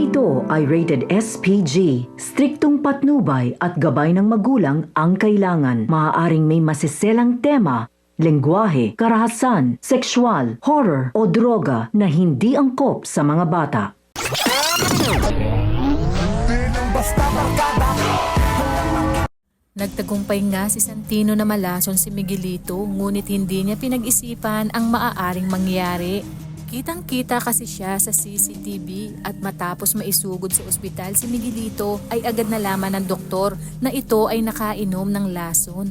ito ay rated SPG. Striktong patnubay at gabay ng magulang ang kailangan. Maaaring may masiselang tema, lengguwahe, karahasan, sexual, horror o droga na hindi angkop sa mga bata. Nagtagumpay nga si Santino na malason si Miguelito ngunit hindi niya pinag-isipan ang maaaring mangyari. Kitang-kita kasi siya sa CCTV at matapos maisugod sa ospital si Miguelito ay agad nalaman ng doktor na ito ay nakainom ng lason.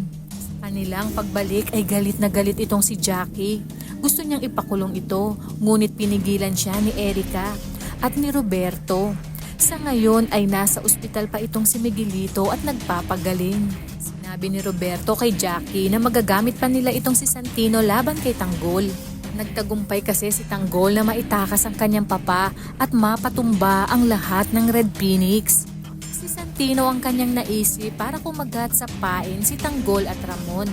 Kanilang pagbalik ay galit na galit itong si Jackie. Gusto niyang ipakulong ito ngunit pinigilan siya ni Erika at ni Roberto. Sa ngayon ay nasa ospital pa itong si Miguelito at nagpapagaling. Sinabi ni Roberto kay Jackie na magagamit pa nila itong si Santino laban kay Tanggol. Nagtagumpay kasi si Tanggol na maitakas ang kanyang papa at mapatumba ang lahat ng Red Phoenix. Si Santino ang kanyang naisip para kumagat sa pain si Tanggol at Ramon.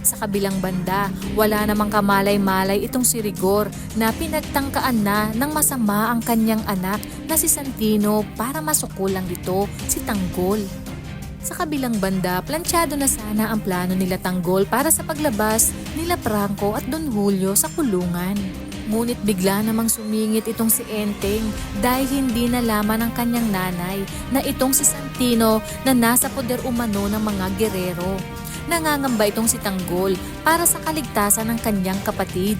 Sa kabilang banda, wala namang kamalay-malay itong si Rigor na pinagtangkaan na ng masama ang kanyang anak na si Santino para masukulang dito si Tanggol. Sa kabilang banda, planchado na sana ang plano nila Tanggol para sa paglabas nila Franco at Don Julio sa kulungan. Ngunit bigla namang sumingit itong si Enteng dahil hindi nalaman ng kanyang nanay na itong si Santino na nasa poder umano ng mga gerero. Nangangamba itong si Tanggol para sa kaligtasan ng kanyang kapatid.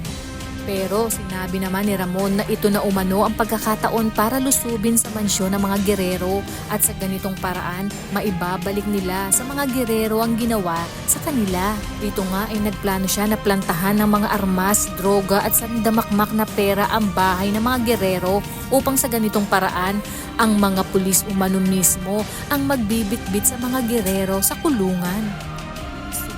Pero sinabi naman ni Ramon na ito na umano ang pagkakataon para lusubin sa mansyon ng mga gerero at sa ganitong paraan maibabalik nila sa mga gerero ang ginawa sa kanila. Ito nga ay nagplano siya na plantahan ng mga armas, droga at sandamakmak na pera ang bahay ng mga gerero upang sa ganitong paraan ang mga pulis umano mismo ang magbibitbit sa mga gerero sa kulungan.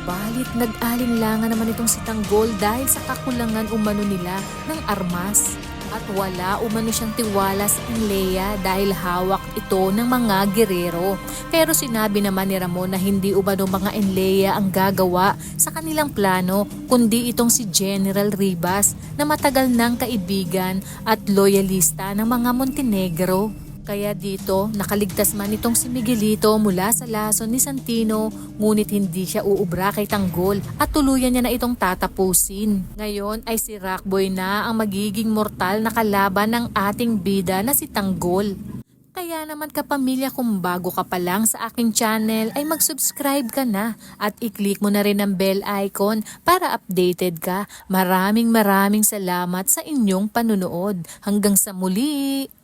Subalit nag-alinlangan naman itong si Tanggol dahil sa kakulangan umano nila ng armas. At wala umano siyang tiwala sa Inleya dahil hawak ito ng mga gerero. Pero sinabi naman ni Ramon na hindi umano mga Inleya ang gagawa sa kanilang plano kundi itong si General Ribas na matagal ng kaibigan at loyalista ng mga Montenegro. Kaya dito, nakaligtas man itong si Miguelito mula sa lason ni Santino, ngunit hindi siya uubra kay Tanggol at tuluyan niya na itong tatapusin. Ngayon ay si Rockboy na ang magiging mortal na kalaban ng ating bida na si Tanggol. Kaya naman kapamilya kung bago ka pa lang sa aking channel ay mag-subscribe ka na at i-click mo na rin ang bell icon para updated ka. Maraming maraming salamat sa inyong panunood. Hanggang sa muli!